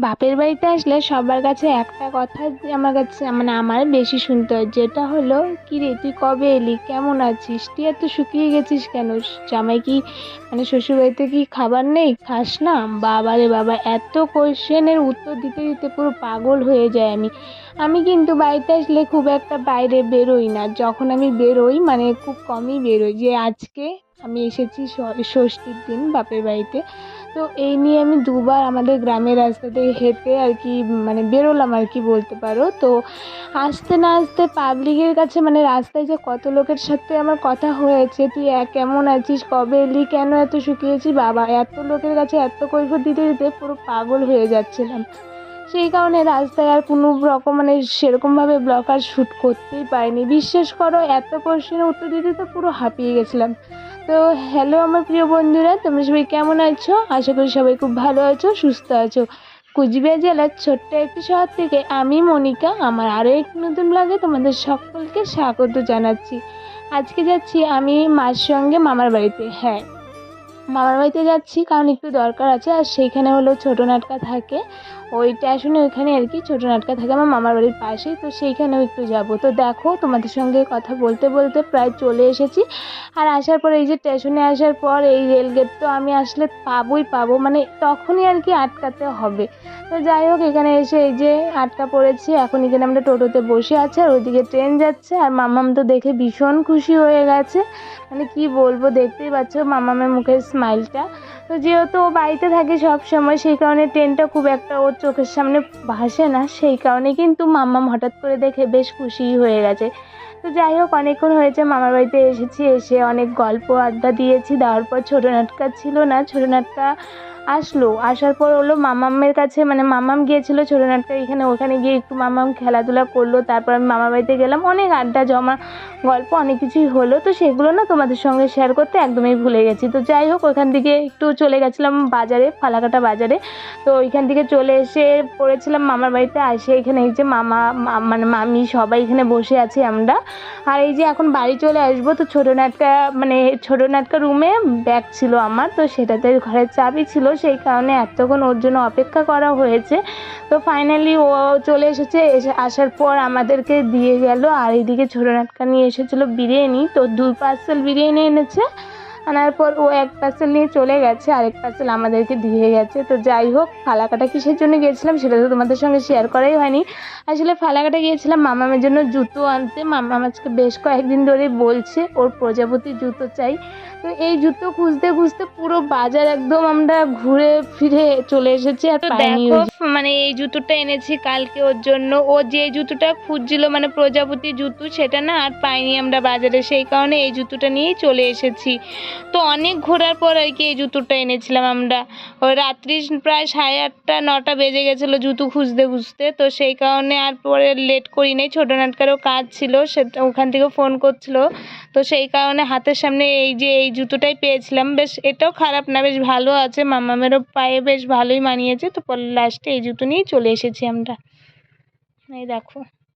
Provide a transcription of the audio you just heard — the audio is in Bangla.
বাপের বাড়িতে আসলে সবার কাছে একটা কথা আমার কাছে মানে আমার বেশি শুনতে হয়, যেটা হলো, কী রে, তুই কবে এলি? কেমন আছিস? তুই এত শুকিয়ে গেছিস কেন? জামাই কি মানে শ্বশুরবাড়িতে কি খাবার নেই? খাস না? বাবা রে বাবা, এত কোয়েশ্চেনের উত্তর দিতে দিতে পুরো পাগল হয়ে যায় আমি। আমি কিন্তু বাড়িতে আসলে খুব একটা বাইরে বেরোই না। যখন আমি বেরোই মানে খুব কমই বেরোই। যে আজকে আমি এসেছি ষষ্ঠীর দিন বাপের বাড়িতে। তো এই নিয়ে আমি দুবার আমাদের গ্রামের রাস্তাতে হেঁটে আর কি মানে বেরোলাম আর কি বলতে পারো। তো আসতে না আসতে পাবলিকের কাছে মানে রাস্তায় যে কত লোকের সাথে আমার কথা হয়েছে, তুই কেমন আছিস, কবে এলি, কেন এত শুকিয়েছিস বাবা, এত লোকের কাছে এত কৈফিয়ত দিতে দিতে পুরো পাগল হয়ে যাচ্ছিলাম। সেই কারণে রাস্তায় আর কোনো রকম মানে সেরকমভাবে ব্লগ আর শ্যুট করতেই পারিনি। বিশ্বাস করো, এত কোশ্চেনের উত্তর দিতে তো পুরো হাঁপিয়ে গেছিলাম। তো হ্যালো আমার প্রিয় বন্ধুরা, তোমরা সবাই কেমন আছো? আশা করি সবাই খুব ভালো আছো, সুস্থ আছো। কুচবিহার জেলার ছোট্ট একটি শহর থেকে আমি মনিকা, আমার আরও একটি নতুন ব্লগে তোমাদের সকলকে স্বাগত জানাচ্ছি। আজকে যাচ্ছি আমি মার সঙ্গে মামার বাড়িতে হ্যাঁ। মামার বাড়িতে যাচ্ছি কারণ একটু দরকার আছে, আর সেইখানে হলো ছোটো নাটকা থাকে। ওই স্টেশনে ওইখানে আর কি ছোটো নাটকা থাকে আমার মামার বাড়ির পাশেই, তো সেইখানেও একটু যাব। তো দেখো, তোমাদের সঙ্গে কথা বলতে বলতে প্রায় চলে এসেছি। আর আসার পর এই যে স্টেশনে আসার পর এই রেলগেট তো আমি আসলে পাবোই পাবো মানে তখনই আর কি আটকাতে হবে। তো যাই হোক, এখানে এসে এই যে আটকা পড়েছি, এখন এখানে আমরা টোটোতে বসে আছি আর ওইদিকে ট্রেন যাচ্ছে। আর মামাম তো দেখে ভীষণ খুশি হয়ে গেছে। মানে কি বলব, দেখতেই পাচ্ছ মামামের মুখের স্মাইলটা তো যেহেতু ও বাড়িতে থাকে সব সময় সেই কারণে ট্রেনটা খুব একটা ওর চোখের সামনে ভাসে না, সেই কারণে কিন্তু মাম্মাম হঠাৎ করে দেখে বেশ খুশি হয়ে গেছে। তো যাই হোক, অনেকক্ষণ হয়েছে, মামার বাড়িতে এসেছি, এসে অনেক গল্প আড্ডা দিয়েছি, দেওয়ার পর ছোটো নাটকা ছিল না। ছোটো নাটকা আসলো, আসার পর হলো মামামের কাছে মানে মামাম গিয়েছিল ছোটো নাটকা এখানে, ওখানে গিয়ে একটু মামাম খেলাধুলা করল, তারপর আমি মামার বাড়িতে গেলাম, অনেক আড্ডা জমা, গল্প অনেক কিছুই হলো, তো সেগুলো না তোমাদের সঙ্গে শেয়ার করতে একদমই ভুলে গেছি। তো যাই হোক, ওখান থেকে একটু চলে গেছিলাম বাজারে, ফালাকাটা বাজারে, তো ওইখান থেকে চলে এসে পড়েছিলাম মামার বাড়িতে আসে এখানে এই যে মামা মানে মামি সবাই এখানে বসে আছি আমরা। আর এই যে এখন বাড়ি চলে আসব, তো ছোটো নাটকা মানে ছোটো নাটকা রুমে ব্যাগ ছিল আমার, তো সেটাতে ঘরের চাবি ছিল সেই কারণে এতক্ষণ ওর জন্য অপেক্ষা করা হয়েছে। তো ফাইনালি ও চলে এসেছে, এসে আসার পর আমাদেরকে দিয়ে গেল। আর এইদিকে ছোটো নাটকা নিয়ে এসেছিল বিরিয়ানি। তো দু পার্সেল বিরিয়ানি এনেছে। আনার পর ও এক পার্সেল নিয়ে চলে গেছে আরেক পার্সেল আমাদেরকে দিয়ে গেছে। তো যাই হোক ফালাকাটা কিসের জন্য গিয়েছিলাম সেটা তো তোমাদের সঙ্গে শেয়ার করাই হয়নি। আসলে ফালাকাটা গিয়েছিলাম মামামের জন্য জুতো আনতে। মামাম আজকে বেশ কয়েকদিন ধরে বলছে ওর প্রজাপতি জুতো চাই। তো এই জুতো খুঁজতে খুঁজতে পুরো বাজার একদম আমরা ঘুরে ফিরে চলে এসেছি আর দেখো মানে এই জুতোটা এনেছি কালকে ওর জন্য। ও যে জুতোটা খুঁজছিল মানে প্রজাপতি জুতো সেটা না আর পাইনি আমরা বাজারে। সেই কারণে এই জুতোটা নিয়েই চলে এসেছি। তো অনেক ঘোরার পর আর কি এই জুতোটা এনেছিলাম আমরা। ওই রাত্রি প্রায় সাড়ে আটটা, নটা বেজে গেছিল জুতো খুঁজতে খুঁজতে। তো সেই কারণে আর পরে লেট করি নাই। ছোটো নাটকারও কাজ ছিল, সেটা ওখান থেকে ফোন করছিল। তো সেই কারণে হাতের সামনে এই যে এই জুতোটাই পেয়েছিলাম। বেশ, এটাও খারাপ না, বেশ ভালো আছে। মামামেরও পায়ে বেশ ভালোই মানিয়েছে। তো পরে লাস্টে এই জুতো নিয়েই চলে এসেছি আমরা। এই দেখো।